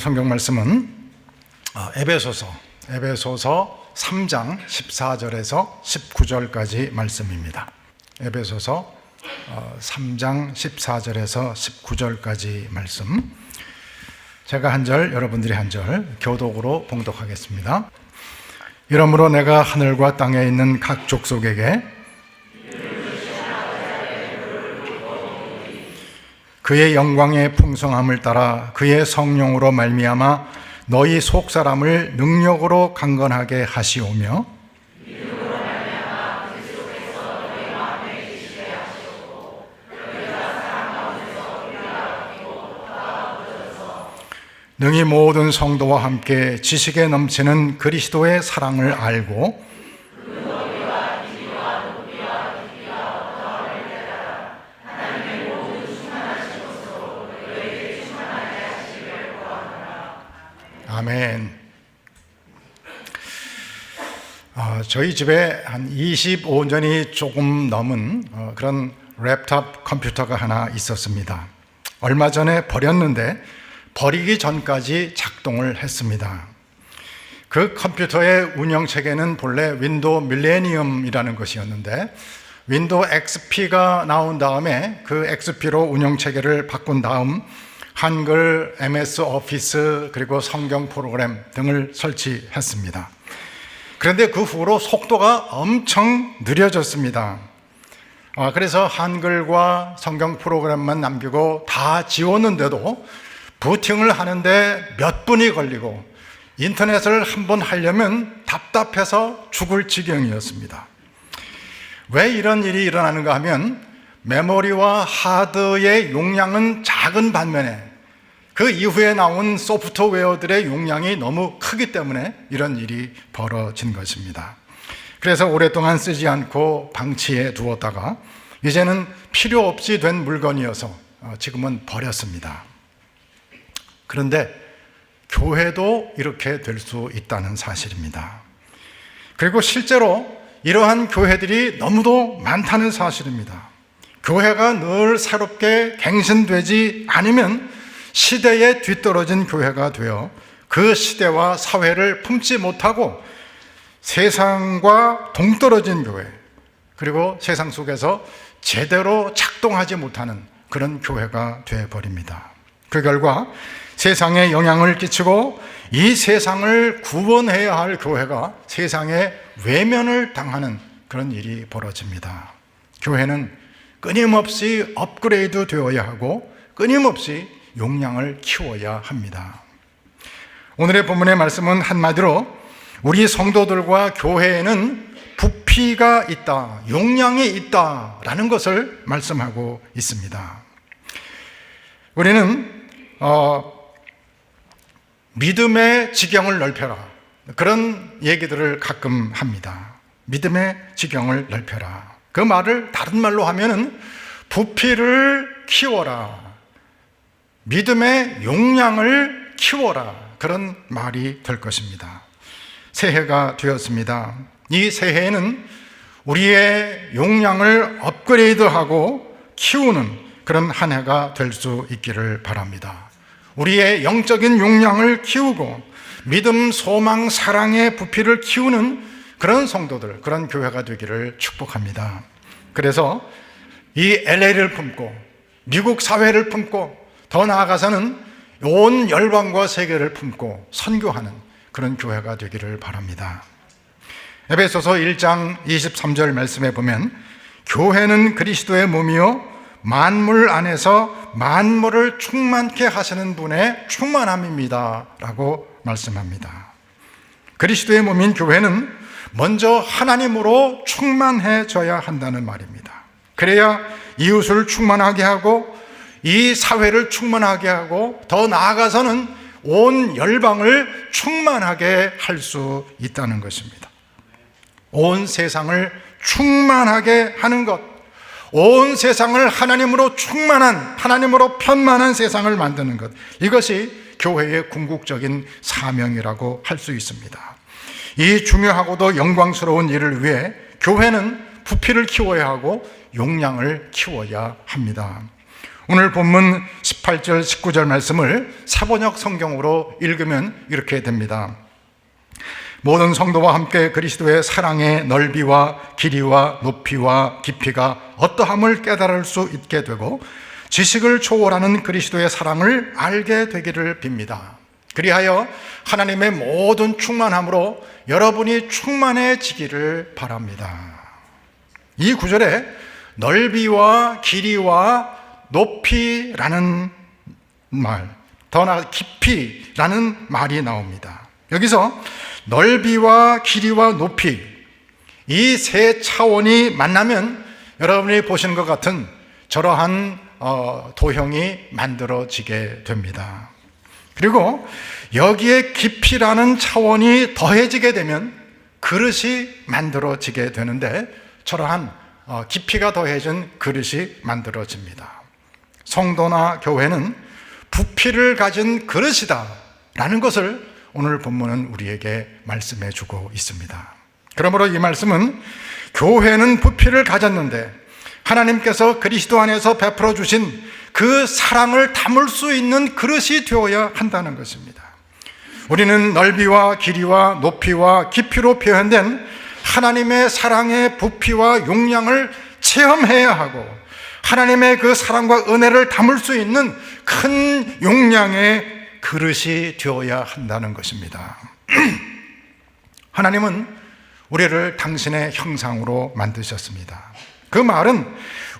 성경 말씀은 어, 에베소서 에베소서 3장 14절에서 19절까지 말씀입니다. 에베소서 3장 14절에서 19절까지 말씀. 제가 한 절, 여러분들이 한 절 교독으로 봉독하겠습니다. 이러므로 내가 하늘과 땅에 있는 각 족속에게 그의 영광의 풍성함을 따라 그의 성령으로 말미암아 너희 속 사람을 능력으로 강건하게 하시오며 능히 모든 성도와 함께 지식에 넘치는 그리스도의 사랑을 알고 아멘. 어, 저희 집에 한 25년이 조금 넘은 어, 그런 랩탑 컴퓨터가 하나 있었습니다. 얼마 전에 버렸는데 버리기 전까지 작동을 했습니다. 그 컴퓨터의 운영 체계는 본래 윈도우 밀레니엄이라는 것이었는데 윈도우 XP가 나온 다음에 그 XP로 운영 체계를 바꾼 다음 한글, MS 오피스 그리고 성경 프로그램 등을 설치했습니다. 그런데 그 후로 속도가 엄청 느려졌습니다. 아, 그래서 한글과 성경 프로그램만 남기고 다 지웠는데도 부팅을 하는데 몇 분이 걸리고 인터넷을 한 번 하려면 답답해서 죽을 지경이었습니다. 왜 이런 일이 일어나는가 하면 메모리와 하드의 용량은 작은 반면에 그 이후에 나온 소프트웨어들의 용량이 너무 크기 때문에 이런 일이 벌어진 것입니다. 그래서 오랫동안 쓰지 않고 방치해 두었다가 이제는 필요 없이 된 물건이어서 지금은 버렸습니다. 그런데 교회도 이렇게 될 수 있다는 사실입니다. 그리고 실제로 이러한 교회들이 너무도 많다는 사실입니다. 교회가 늘 새롭게 갱신되지 않으면 시대에 뒤떨어진 교회가 되어 그 시대와 사회를 품지 못하고 세상과 동떨어진 교회, 그리고 세상 속에서 제대로 작동하지 못하는 그런 교회가 되어버립니다. 그 결과 세상에 영향을 끼치고 이 세상을 구원해야 할 교회가 세상에 외면을 당하는 그런 일이 벌어집니다. 교회는 끊임없이 업그레이드 되어야 하고 끊임없이 용량을 키워야 합니다. 오늘의 본문의 말씀은 한마디로 우리 성도들과 교회에는 부피가 있다, 용량이 있다라는 것을 말씀하고 있습니다. 우리는 어, 믿음의 지경을 넓혀라 그런 얘기들을 가끔 합니다. 믿음의 지경을 넓혀라. 그 말을 다른 말로 하면은 부피를 키워라. 믿음의 용량을 키워라. 그런 말이 될 것입니다. 새해가 되었습니다. 이 새해에는 우리의 용량을 업그레이드하고 키우는 그런 한 해가 될 수 있기를 바랍니다. 우리의 영적인 용량을 키우고 믿음, 소망, 사랑의 부피를 키우는 그런 성도들, 그런 교회가 되기를 축복합니다. 그래서 이 LA를 품고 미국 사회를 품고 더 나아가서는 온 열방과 세계를 품고 선교하는 그런 교회가 되기를 바랍니다. 에베소서 1장 23절 말씀에 보면 교회는 그리스도의 몸이요 만물 안에서 만물을 충만케 하시는 분의 충만함입니다. 라고 말씀합니다. 그리스도의 몸인 교회는 먼저 하나님으로 충만해져야 한다는 말입니다. 그래야 이웃을 충만하게 하고 이 사회를 충만하게 하고 더 나아가서는 온 열방을 충만하게 할 수 있다는 것입니다. 온 세상을 충만하게 하는 것, 온 세상을 하나님으로 충만한, 하나님으로 편만한 세상을 만드는 것, 이것이 교회의 궁극적인 사명이라고 할 수 있습니다. 이 중요하고도 영광스러운 일을 위해 교회는 부피를 키워야 하고 용량을 키워야 합니다. 오늘 본문 18절, 19절 말씀을 사번역 성경으로 읽으면 이렇게 됩니다. 모든 성도와 함께 그리스도의 사랑의 넓이와 길이와 높이와 깊이가 어떠함을 깨달을 수 있게 되고 지식을 초월하는 그리스도의 사랑을 알게 되기를 빕니다. 그리하여 하나님의 모든 충만함으로 여러분이 충만해지기를 바랍니다. 이 구절에 넓이와 길이와 높이라는 말, 더 나아 깊이라는 말이 나옵니다. 여기서 넓이와 길이와 높이 이 세 차원이 만나면 여러분이 보시는 것 같은 저러한 어, 도형이 만들어지게 됩니다. 그리고 여기에 깊이라는 차원이 더해지게 되면 그릇이 만들어지게 되는데 저러한 어, 깊이가 더해진 그릇이 만들어집니다. 성도나 교회는 부피를 가진 그릇이다 라는 것을 오늘 본문은 우리에게 말씀해 주고 있습니다. 그러므로 이 말씀은 교회는 부피를 가졌는데 하나님께서 그리스도 안에서 베풀어 주신 그 사랑을 담을 수 있는 그릇이 되어야 한다는 것입니다. 우리는 넓이와 길이와 높이와 깊이로 표현된 하나님의 사랑의 부피와 용량을 체험해야 하고 하나님의 그 사랑과 은혜를 담을 수 있는 큰 용량의 그릇이 되어야 한다는 것입니다. 하나님은 우리를 당신의 형상으로 만드셨습니다. 그 말은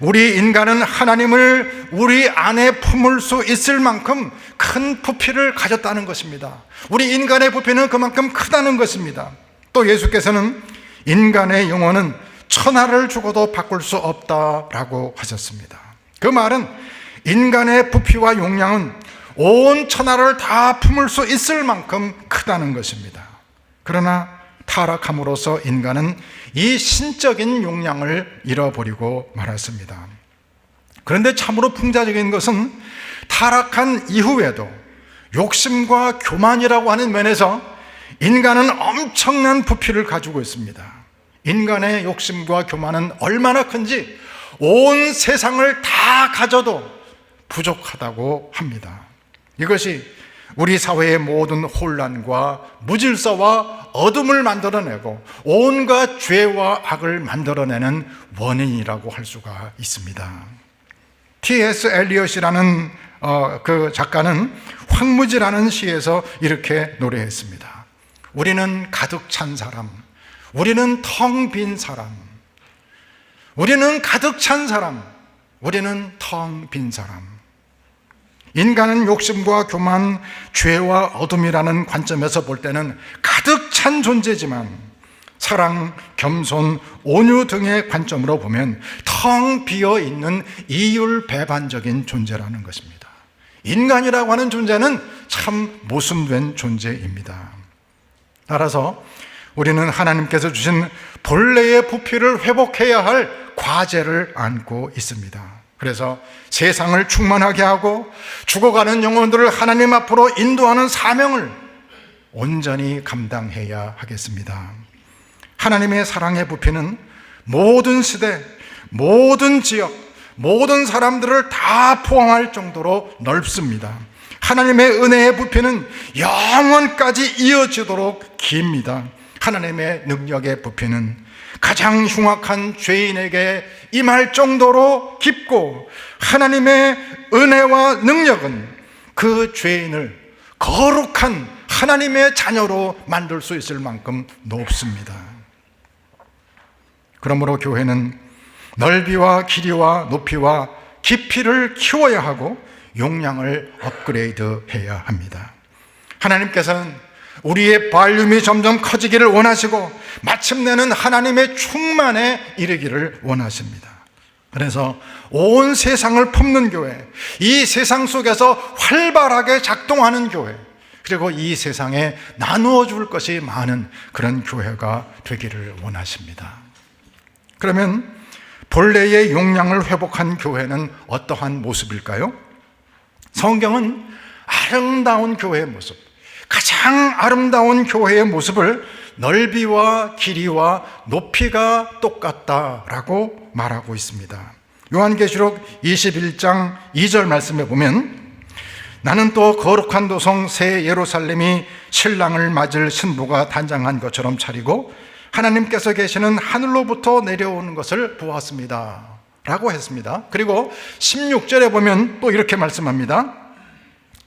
우리 인간은 하나님을 우리 안에 품을 수 있을 만큼 큰 부피를 가졌다는 것입니다. 우리 인간의 부피는 그만큼 크다는 것입니다. 또 예수께서는 인간의 영혼은 천하를 주고도 바꿀 수 없다라고 하셨습니다. 그 말은 인간의 부피와 용량은 온 천하를 다 품을 수 있을 만큼 크다는 것입니다. 그러나 타락함으로써 인간은 이 신적인 용량을 잃어버리고 말았습니다. 그런데 참으로 풍자적인 것은 타락한 이후에도 욕심과 교만이라고 하는 면에서 인간은 엄청난 부피를 가지고 있습니다. 인간의 욕심과 교만은 얼마나 큰지 온 세상을 다 가져도 부족하다고 합니다. 이것이 우리 사회의 모든 혼란과 무질서와 어둠을 만들어내고 온갖 죄와 악을 만들어내는 원인이라고 할 수가 있습니다. T.S. 엘리엇이라는 어, 그 작가는 황무지라는 시에서 이렇게 노래했습니다. 우리는 가득 찬 사람, 우리는 텅 빈 사람, 우리는 가득 찬 사람, 우리는 텅 빈 사람. 인간은 욕심과 교만, 죄와 어둠이라는 관점에서 볼 때는 가득 찬 존재지만 사랑, 겸손, 온유 등의 관점으로 보면 텅 비어 있는 이율 배반적인 존재라는 것입니다. 인간이라고 하는 존재는 참 모순된 존재입니다. 따라서 우리는 하나님께서 주신 본래의 부피를 회복해야 할 과제를 안고 있습니다. 그래서 세상을 충만하게 하고 죽어가는 영혼들을 하나님 앞으로 인도하는 사명을 온전히 감당해야 하겠습니다. 하나님의 사랑의 부피는 모든 시대, 모든 지역, 모든 사람들을 다 포함할 정도로 넓습니다. 하나님의 은혜의 부피는 영원까지 이어지도록 깁니다. 하나님의 능력의 부피는 가장 흉악한 죄인에게 임할 정도로 깊고 하나님의 은혜와 능력은 그 죄인을 거룩한 하나님의 자녀로 만들 수 있을 만큼 높습니다. 그러므로 교회는 넓이와 길이와 높이와 깊이를 키워야 하고 용량을 업그레이드 해야 합니다. 하나님께서는 우리의 발륨이 점점 커지기를 원하시고 마침내는 하나님의 충만에 이르기를 원하십니다. 그래서 온 세상을 품는 교회, 이 세상 속에서 활발하게 작동하는 교회, 그리고 이 세상에 나누어 줄 것이 많은 그런 교회가 되기를 원하십니다. 그러면 본래의 용량을 회복한 교회는 어떠한 모습일까요? 성경은 아름다운 교회의 모습, 가장 아름다운 교회의 모습을 넓이와 길이와 높이가 똑같다라고 말하고 있습니다. 요한계시록 21장 2절 말씀에 보면 나는 또 거룩한 도성 새 예루살렘이 신랑을 맞을 신부가 단장한 것처럼 차리고 하나님께서 계시는 하늘로부터 내려오는 것을 보았습니다. 라고 했습니다. 그리고 16절에 보면 또 이렇게 말씀합니다.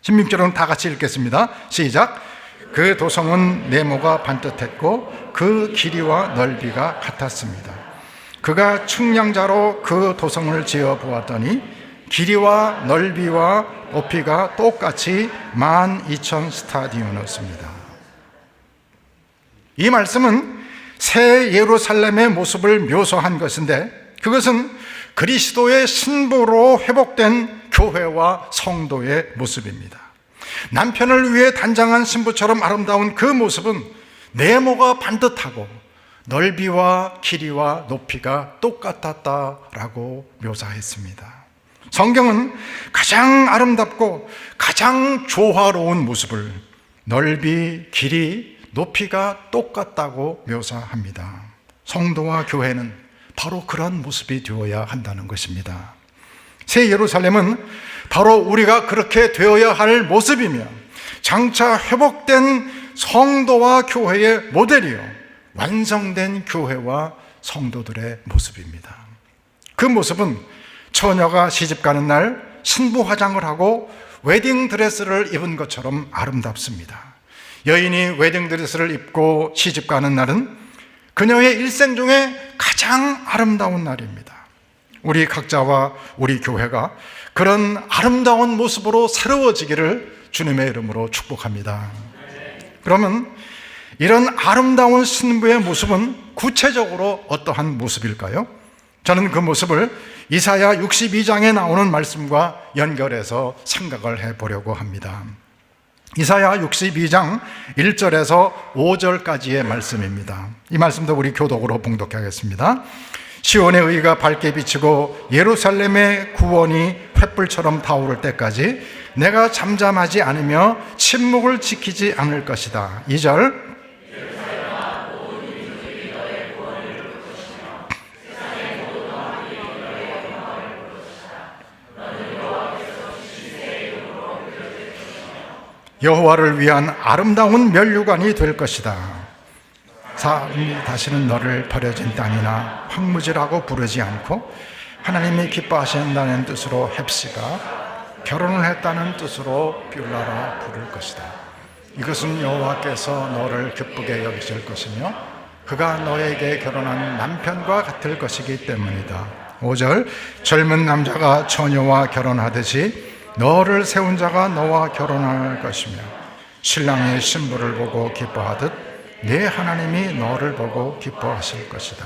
16절은 다 같이 읽겠습니다. 시작. 그 도성은 네모가 반듯했고 그 길이와 넓이가 같았습니다. 그가 측량자로 그 도성을 지어 보았더니 길이와 넓이와 높이가 똑같이 12,000 스타디온이었습니다. 이 말씀은 새 예루살렘의 모습을 묘사한 것인데 그것은 그리스도의 신부로 회복된 교회와 성도의 모습입니다. 남편을 위해 단장한 신부처럼 아름다운 그 모습은 네모가 반듯하고 넓이와 길이와 높이가 똑같았다라고 묘사했습니다. 성경은 가장 아름답고 가장 조화로운 모습을 넓이, 길이, 높이가 똑같다고 묘사합니다. 성도와 교회는 바로 그런 모습이 되어야 한다는 것입니다. 새 예루살렘은 바로 우리가 그렇게 되어야 할 모습이며 장차 회복된 성도와 교회의 모델이요. 완성된 교회와 성도들의 모습입니다. 그 모습은 처녀가 시집 가는 날 신부 화장을 하고 웨딩 드레스를 입은 것처럼 아름답습니다. 여인이 웨딩 드레스를 입고 시집 가는 날은 그녀의 일생 중에 가장 아름다운 날입니다. 우리 각자와 우리 교회가 그런 아름다운 모습으로 새로워지기를 주님의 이름으로 축복합니다. 그러면 이런 아름다운 신부의 모습은 구체적으로 어떠한 모습일까요? 저는 그 모습을 이사야 62장에 나오는 말씀과 연결해서 생각을 해 보려고 합니다. 이사야 62장 1절에서 5절까지의 말씀입니다. 이 말씀도 우리 교독으로 봉독하겠습니다. 시온의 의가 밝게 비치고 예루살렘의 구원이 횃불처럼 타오를 때까지 내가 잠잠하지 않으며 침묵을 지키지 않을 것이다. 2절 여호와를 위한 아름다운 멸류관이 될 것이다. 사람이 다시는 너를 버려진 땅이나 황무지라고 부르지 않고 하나님이 기뻐하신다는 뜻으로 헵시가 결혼을 했다는 뜻으로 뷰라라 부를 것이다. 이것은 여호와께서 너를 기쁘게 여기실 것이며 그가 너에게 결혼한 남편과 같을 것이기 때문이다. 5절 젊은 남자가 처녀와 결혼하듯이 너를 세운 자가 너와 결혼할 것이며 신랑의 신부를 보고 기뻐하듯 내 하나님이 너를 보고 기뻐하실 것이다.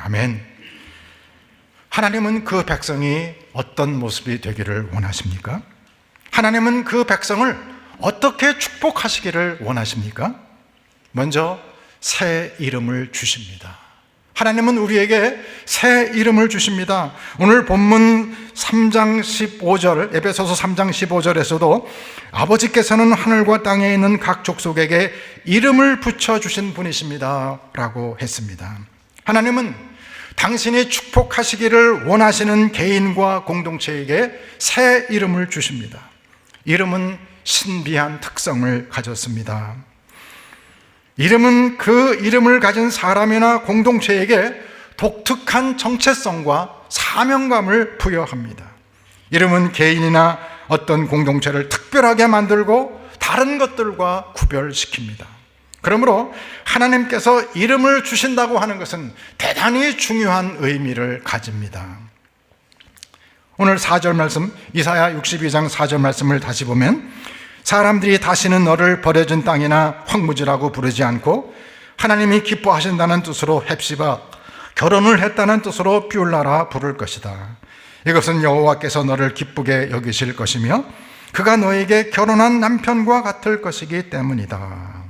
아멘. 하나님은 그 백성이 어떤 모습이 되기를 원하십니까? 하나님은 그 백성을 어떻게 축복하시기를 원하십니까? 먼저 새 이름을 주십니다. 하나님은 우리에게 새 이름을 주십니다. 오늘 본문 3장 15절, 에베소서 3장 15절에서도 아버지께서는 하늘과 땅에 있는 각 족속에게 이름을 붙여주신 분이십니다. 라고 했습니다. 하나님은 당신이 축복하시기를 원하시는 개인과 공동체에게 새 이름을 주십니다. 이름은 신비한 특성을 가졌습니다. 이름은 그 이름을 가진 사람이나 공동체에게 독특한 정체성과 사명감을 부여합니다. 이름은 개인이나 어떤 공동체를 특별하게 만들고 다른 것들과 구별시킵니다. 그러므로 하나님께서 이름을 주신다고 하는 것은 대단히 중요한 의미를 가집니다. 오늘 4절 말씀, 이사야 62장 4절 말씀을 다시 보면 사람들이 다시는 너를 버려진 땅이나 황무지라고 부르지 않고 하나님이 기뻐하신다는 뜻으로 헵시바 결혼을 했다는 뜻으로 뷰라라 부를 것이다. 이것은 여호와께서 너를 기쁘게 여기실 것이며 그가 너에게 결혼한 남편과 같을 것이기 때문이다.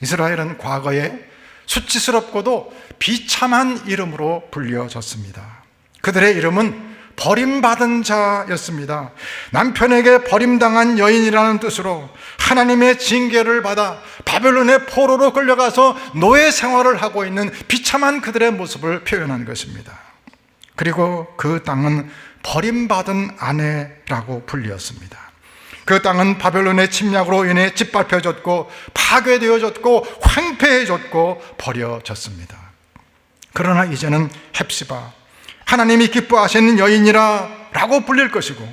이스라엘은 과거에 수치스럽고도 비참한 이름으로 불려졌습니다. 그들의 이름은 버림받은 자였습니다. 남편에게 버림당한 여인이라는 뜻으로 하나님의 징계를 받아 바벨론의 포로로 끌려가서 노예 생활을 하고 있는 비참한 그들의 모습을 표현한 것입니다. 그리고 그 땅은 버림받은 아내라고 불리었습니다. 그 땅은 바벨론의 침략으로 인해 짓밟혀졌고 파괴되어졌고 황폐해졌고 버려졌습니다. 그러나 이제는 헵시바 하나님이 기뻐하시는 여인이라 라고 불릴 것이고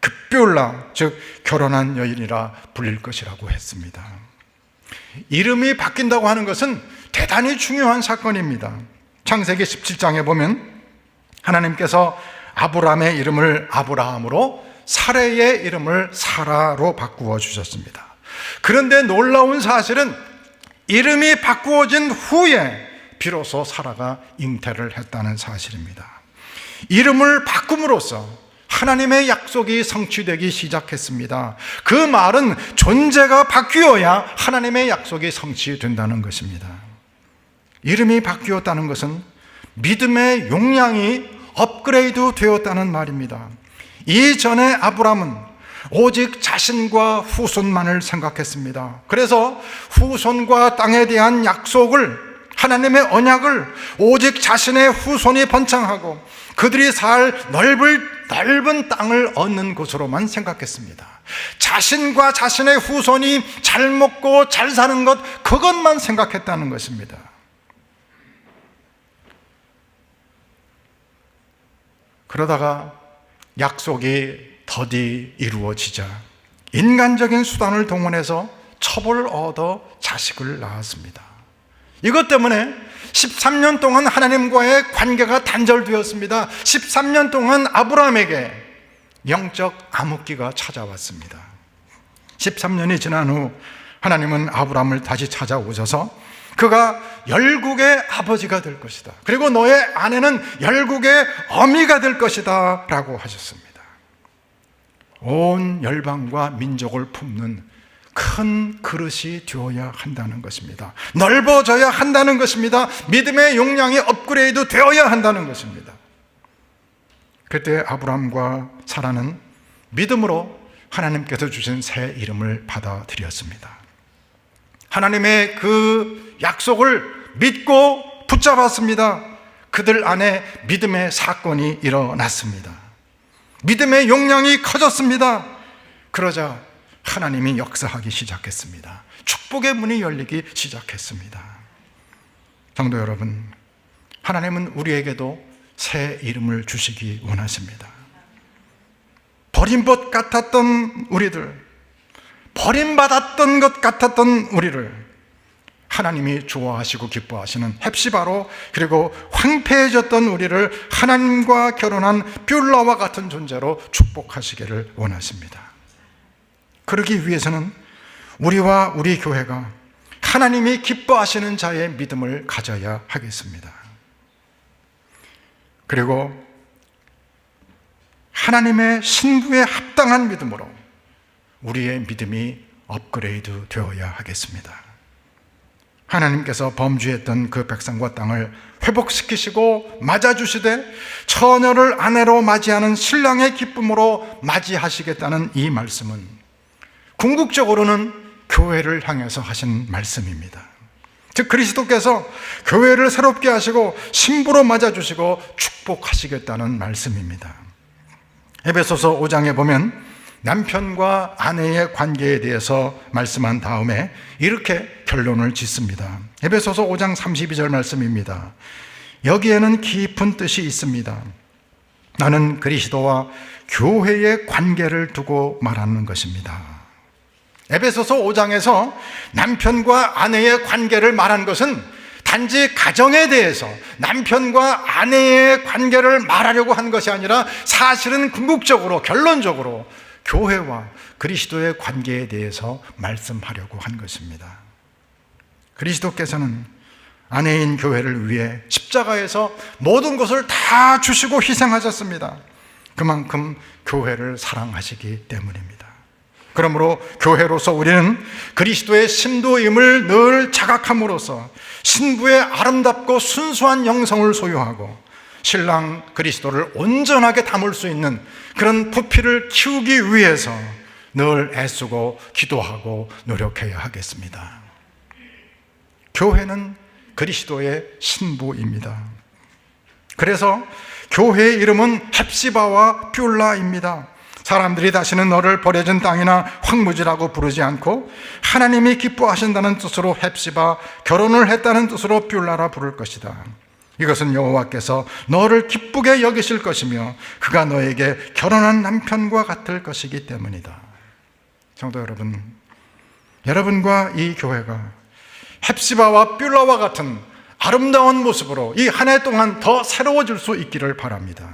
급비올라 즉 결혼한 여인이라 불릴 것이라고 했습니다. 이름이 바뀐다고 하는 것은 대단히 중요한 사건입니다. 창세기 17장에 보면 하나님께서 아브라함의 이름을 아브라함으로 사레의 이름을 사라로 바꾸어 주셨습니다. 그런데 놀라운 사실은 이름이 바꾸어진 후에 비로소 사라가 잉태를 했다는 사실입니다. 이름을 바꿈으로써 하나님의 약속이 성취되기 시작했습니다. 그 말은 존재가 바뀌어야 하나님의 약속이 성취된다는 것입니다. 이름이 바뀌었다는 것은 믿음의 용량이 업그레이드 되었다는 말입니다. 이전에 아브람은 오직 자신과 후손만을 생각했습니다. 그래서 후손과 땅에 대한 약속을 하나님의 언약을 오직 자신의 후손이 번창하고 그들이 살 넓을 넓은 땅을 얻는 곳으로만 생각했습니다. 자신과 자신의 후손이 잘 먹고 잘 사는 것 그것만 생각했다는 것입니다. 그러다가 약속이 더디 이루어지자 인간적인 수단을 동원해서 첩을 얻어 자식을 낳았습니다. 이것 때문에 13년 동안 하나님과의 관계가 단절되었습니다. 13년 동안 아브라함에게 영적 암흑기가 찾아왔습니다. 13년이 지난 후 하나님은 아브라함을 다시 찾아오셔서 그가 열국의 아버지가 될 것이다. 그리고 너의 아내는 열국의 어미가 될 것이다. 라고 하셨습니다. 온 열방과 민족을 품는 큰 그릇이 되어야 한다는 것입니다. 넓어져야 한다는 것입니다. 믿음의 용량이 업그레이드 되어야 한다는 것입니다. 그때 아브라함과 사라는 믿음으로 하나님께서 주신 새 이름을 받아들였습니다. 하나님의 그 약속을 믿고 붙잡았습니다. 그들 안에 믿음의 사건이 일어났습니다. 믿음의 용량이 커졌습니다. 그러자 하나님이 역사하기 시작했습니다. 축복의 문이 열리기 시작했습니다. 성도 여러분, 하나님은 우리에게도 새 이름을 주시기 원하십니다. 버린 것 같았던 우리들, 버림받았던 것 같았던 우리를 하나님이 좋아하시고 기뻐하시는 헵시바로 그리고 황폐해졌던 우리를 하나님과 결혼한 뷸라와 같은 존재로 축복하시기를 원하십니다. 그러기 위해서는 우리와 우리 교회가 하나님이 기뻐하시는 자의 믿음을 가져야 하겠습니다. 그리고 하나님의 신부에 합당한 믿음으로 우리의 믿음이 업그레이드 되어야 하겠습니다. 하나님께서 범죄했던 그 백성과 땅을 회복시키시고 맞아주시되 처녀를 아내로 맞이하는 신랑의 기쁨으로 맞이하시겠다는 이 말씀은 궁극적으로는 교회를 향해서 하신 말씀입니다. 즉 그리스도께서 교회를 새롭게 하시고 신부로 맞아 주시고 축복하시겠다는 말씀입니다. 에베소서 5장에 보면 남편과 아내의 관계에 대해서 말씀한 다음에 이렇게 결론을 짓습니다. 에베소서 5장 32절 말씀입니다. 여기에는 깊은 뜻이 있습니다. 나는 그리스도와 교회의 관계를 두고 말하는 것입니다. 에베소서 5장에서 남편과 아내의 관계를 말한 것은 단지 가정에 대해서 남편과 아내의 관계를 말하려고 한 것이 아니라 사실은 궁극적으로 결론적으로 교회와 그리스도의 관계에 대해서 말씀하려고 한 것입니다. 그리스도께서는 아내인 교회를 위해 십자가에서 모든 것을 다 주시고 희생하셨습니다. 그만큼 교회를 사랑하시기 때문입니다. 그러므로 교회로서 우리는 그리스도의 신도임을 늘 자각함으로써 신부의 아름답고 순수한 영성을 소유하고 신랑 그리스도를 온전하게 담을 수 있는 그런 부피를 키우기 위해서 늘 애쓰고 기도하고 노력해야 하겠습니다. 교회는 그리스도의 신부입니다. 그래서 교회의 이름은 헵시바와 뷸라입니다. 사람들이 다시는 너를 버려진 땅이나 황무지라고 부르지 않고 하나님이 기뻐하신다는 뜻으로 헵시바 결혼을 했다는 뜻으로 뷸라라 부를 것이다. 이것은 여호와께서 너를 기쁘게 여기실 것이며 그가 너에게 결혼한 남편과 같을 것이기 때문이다. 성도 여러분, 여러분과 이 교회가 헵시바와 뷸라와 같은 아름다운 모습으로 이 한 해 동안 더 새로워질 수 있기를 바랍니다.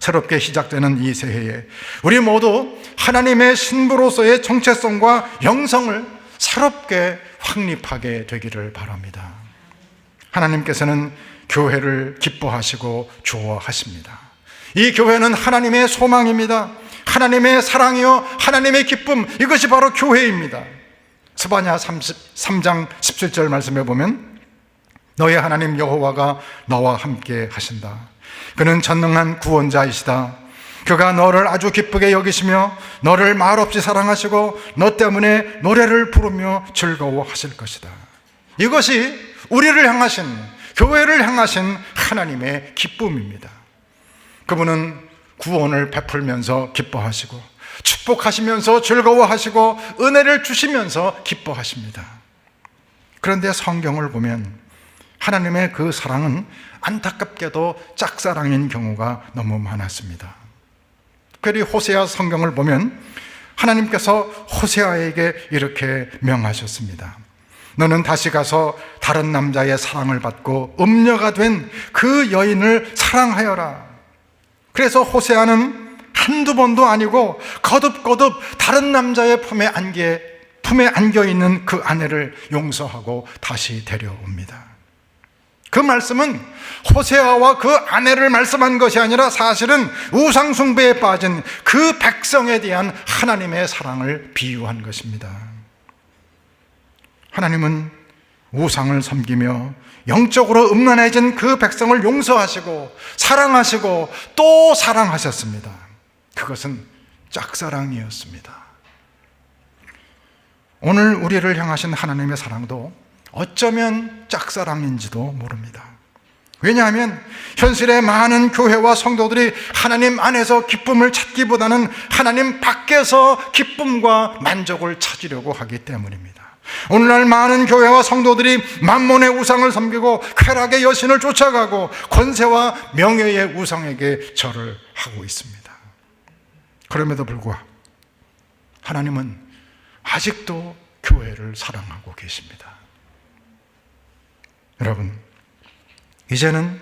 새롭게 시작되는 이 새해에 우리 모두 하나님의 신부로서의 정체성과 영성을 새롭게 확립하게 되기를 바랍니다. 하나님께서는 교회를 기뻐하시고 좋아하십니다. 이 교회는 하나님의 소망입니다. 하나님의 사랑이요, 하나님의 기쁨, 이것이 바로 교회입니다. 스바냐 33장 17절 말씀에 보면 너의 하나님 여호와가 너와 함께 하신다. 그는 전능한 구원자이시다. 그가 너를 아주 기쁘게 여기시며 너를 말없이 사랑하시고 너 때문에 노래를 부르며 즐거워하실 것이다. 이것이 우리를 향하신 교회를 향하신 하나님의 기쁨입니다. 그분은 구원을 베풀면서 기뻐하시고 축복하시면서 즐거워하시고 은혜를 주시면서 기뻐하십니다. 그런데 성경을 보면 하나님의 그 사랑은 안타깝게도 짝사랑인 경우가 너무 많았습니다. 특별히 호세아 성경을 보면 하나님께서 호세아에게 이렇게 명하셨습니다. 너는 다시 가서 다른 남자의 사랑을 받고 음녀가 된 그 여인을 사랑하여라. 그래서 호세아는 한두 번도 아니고 거듭거듭 다른 남자의 품에 안겨, 품에 안겨 있는 그 아내를 용서하고 다시 데려옵니다. 그 말씀은 호세아와 그 아내를 말씀한 것이 아니라 사실은 우상숭배에 빠진 그 백성에 대한 하나님의 사랑을 비유한 것입니다. 하나님은 우상을 섬기며 영적으로 음란해진 그 백성을 용서하시고 사랑하시고 또 사랑하셨습니다. 그것은 짝사랑이었습니다. 오늘 우리를 향하신 하나님의 사랑도 어쩌면 짝사랑인지도 모릅니다. 왜냐하면 현실의 많은 교회와 성도들이 하나님 안에서 기쁨을 찾기보다는 하나님 밖에서 기쁨과 만족을 찾으려고 하기 때문입니다. 오늘날 많은 교회와 성도들이 만몬의 우상을 섬기고 쾌락의 여신을 쫓아가고 권세와 명예의 우상에게 절을 하고 있습니다. 그럼에도 불구하고 하나님은 아직도 교회를 사랑하고 계십니다. 여러분, 이제는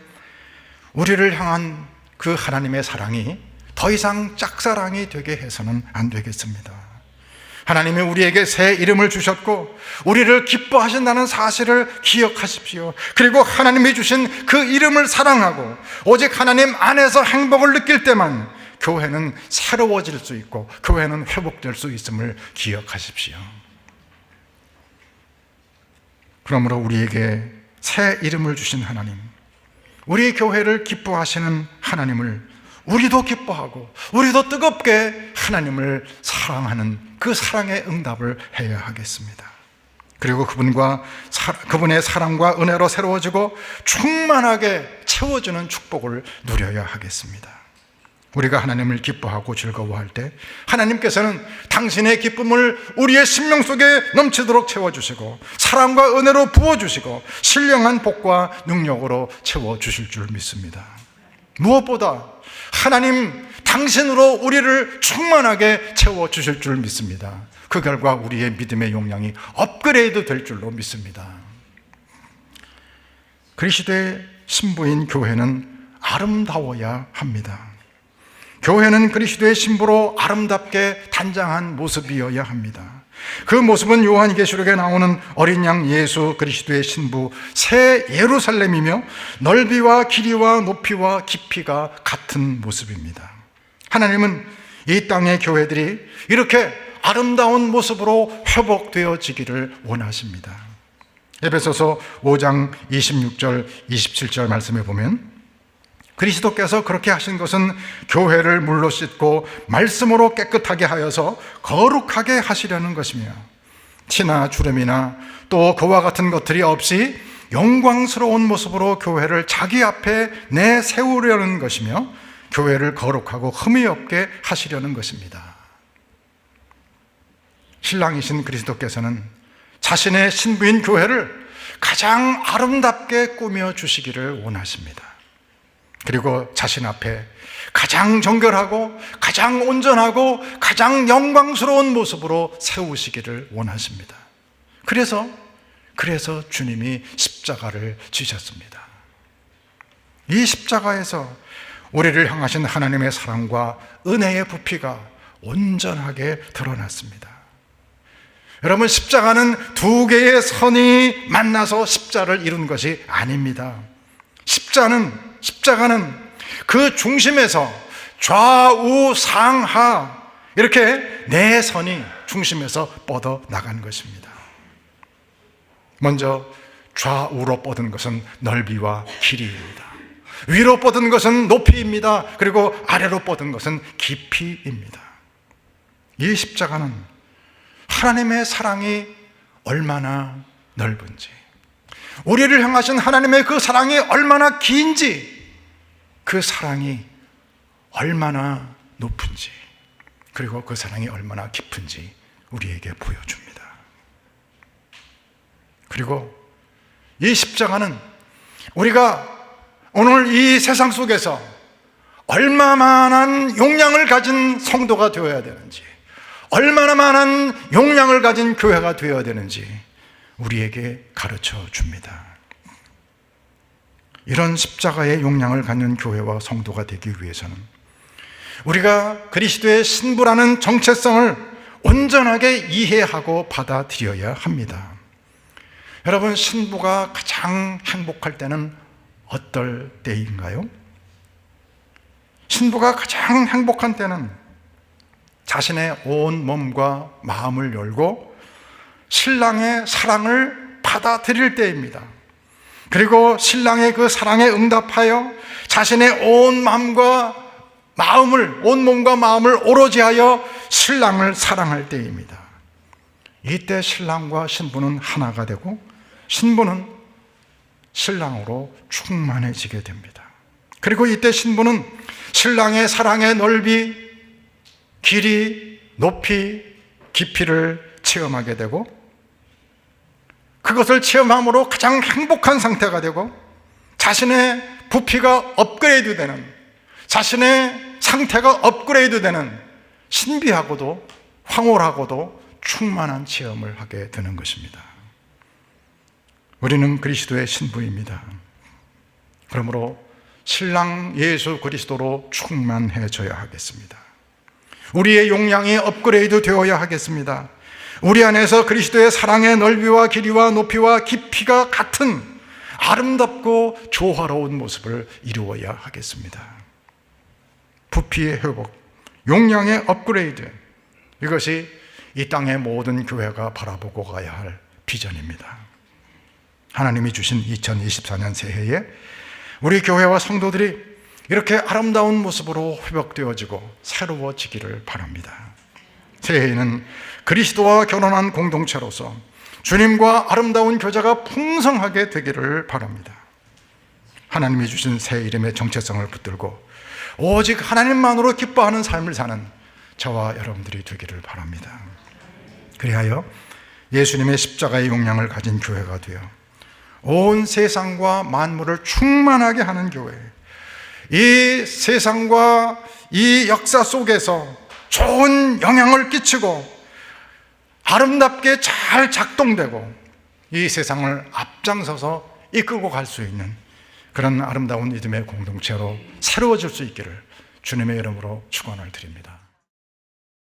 우리를 향한 그 하나님의 사랑이 더 이상 짝사랑이 되게 해서는 안 되겠습니다. 하나님이 우리에게 새 이름을 주셨고 우리를 기뻐하신다는 사실을 기억하십시오. 그리고 하나님이 주신 그 이름을 사랑하고 오직 하나님 안에서 행복을 느낄 때만 교회는 새로워질 수 있고 교회는 회복될 수 있음을 기억하십시오. 그러므로 우리에게 새 이름을 주신 하나님, 우리 교회를 기뻐하시는 하나님을 우리도 기뻐하고 우리도 뜨겁게 하나님을 사랑하는 그 사랑의 응답을 해야 하겠습니다. 그리고 그분과 사, 그분의 사랑과 은혜로 새로워지고 충만하게 채워주는 축복을 누려야 하겠습니다. 우리가 하나님을 기뻐하고 즐거워할 때 하나님께서는 당신의 기쁨을 우리의 심령 속에 넘치도록 채워주시고 사랑과 은혜로 부어주시고 신령한 복과 능력으로 채워주실 줄 믿습니다. 무엇보다 하나님 당신으로 우리를 충만하게 채워주실 줄 믿습니다. 그 결과 우리의 믿음의 용량이 업그레이드 될 줄로 믿습니다. 그리스도의 신부인 교회는 아름다워야 합니다. 교회는 그리스도의 신부로 아름답게 단장한 모습이어야 합니다. 그 모습은 요한계시록에 나오는 어린 양 예수 그리스도의 신부 새 예루살렘이며 넓이와 길이와 높이와 깊이가 같은 모습입니다. 하나님은 이 땅의 교회들이 이렇게 아름다운 모습으로 회복되어지기를 원하십니다. 에베소서 5장 26절 27절 말씀에 보면 그리스도께서 그렇게 하신 것은 교회를 물로 씻고 말씀으로 깨끗하게 하여서 거룩하게 하시려는 것이며 티나 주름이나 또 그와 같은 것들이 없이 영광스러운 모습으로 교회를 자기 앞에 내세우려는 것이며 교회를 거룩하고 흠이 없게 하시려는 것입니다. 신랑이신 그리스도께서는 자신의 신부인 교회를 가장 아름답게 꾸며 주시기를 원하십니다. 그리고 자신 앞에 가장 정결하고 가장 온전하고 가장 영광스러운 모습으로 세우시기를 원하십니다. 그래서 그래서 주님이 십자가를 지셨습니다. 이 십자가에서 우리를 향하신 하나님의 사랑과 은혜의 부피가 온전하게 드러났습니다. 여러분, 십자가는 두 개의 선이 만나서 십자를 이룬 것이 아닙니다. 십자는, 십자가는 그 중심에서 좌우 상하 이렇게 네 선이 중심에서 뻗어 나간 것입니다. 먼저 좌우로 뻗은 것은 넓이와 길이입니다. 위로 뻗은 것은 높이입니다. 그리고 아래로 뻗은 것은 깊이입니다. 이 십자가는 하나님의 사랑이 얼마나 넓은지, 우리를 향하신 하나님의 그 사랑이 얼마나 긴지, 그 사랑이 얼마나 높은지, 그리고 그 사랑이 얼마나 깊은지 우리에게 보여줍니다. 그리고 이 십자가는 우리가 오늘 이 세상 속에서 얼마만한 용량을 가진 성도가 되어야 되는지, 얼마나 많은 용량을 가진 교회가 되어야 되는지 우리에게 가르쳐 줍니다. 이런 십자가의 용량을 갖는 교회와 성도가 되기 위해서는 우리가 그리스도의 신부라는 정체성을 온전하게 이해하고 받아들여야 합니다. 여러분, 신부가 가장 행복할 때는 어떨 때인가요? 신부가 가장 행복한 때는 자신의 온 몸과 마음을 열고 신랑의 사랑을 받아들일 때입니다. 그리고 신랑의 그 사랑에 응답하여 자신의 온 마음과 마음을, 온 몸과 마음을 오로지 하여 신랑을 사랑할 때입니다. 이때 신랑과 신부는 하나가 되고 신부는 신랑으로 충만해지게 됩니다. 그리고 이때 신부는 신랑의 사랑의 넓이, 길이, 높이, 깊이를 체험하게 되고 그것을 체험함으로 가장 행복한 상태가 되고 자신의 부피가 업그레이드 되는 자신의 상태가 업그레이드 되는 신비하고도 황홀하고도 충만한 체험을 하게 되는 것입니다. 우리는 그리스도의 신부입니다. 그러므로 신랑 예수 그리스도로 충만해져야 하겠습니다. 우리의 용량이 업그레이드 되어야 하겠습니다. 우리 안에서 그리스도의 사랑의 넓이와 길이와 높이와 깊이가 같은 아름답고 조화로운 모습을 이루어야 하겠습니다. 부피의 회복, 용량의 업그레이드, 이것이 이 땅의 모든 교회가 바라보고 가야 할 비전입니다. 하나님이 주신 2024년 새해에 우리 교회와 성도들이 이렇게 아름다운 모습으로 회복되어지고 새로워지기를 바랍니다. 새해에는 그리스도와 결혼한 공동체로서 주님과 아름다운 교제가 풍성하게 되기를 바랍니다. 하나님이 주신 새 이름의 정체성을 붙들고 오직 하나님만으로 기뻐하는 삶을 사는 저와 여러분들이 되기를 바랍니다. 그리하여 예수님의 십자가의 용량을 가진 교회가 되어 온 세상과 만물을 충만하게 하는 교회, 이 세상과 이 역사 속에서 좋은 영향을 끼치고 아름답게 잘 작동되고 이 세상을 앞장서서 이끌고 갈 수 있는 그런 아름다운 믿음의 공동체로 새로워질 수 있기를 주님의 이름으로 축원을 드립니다.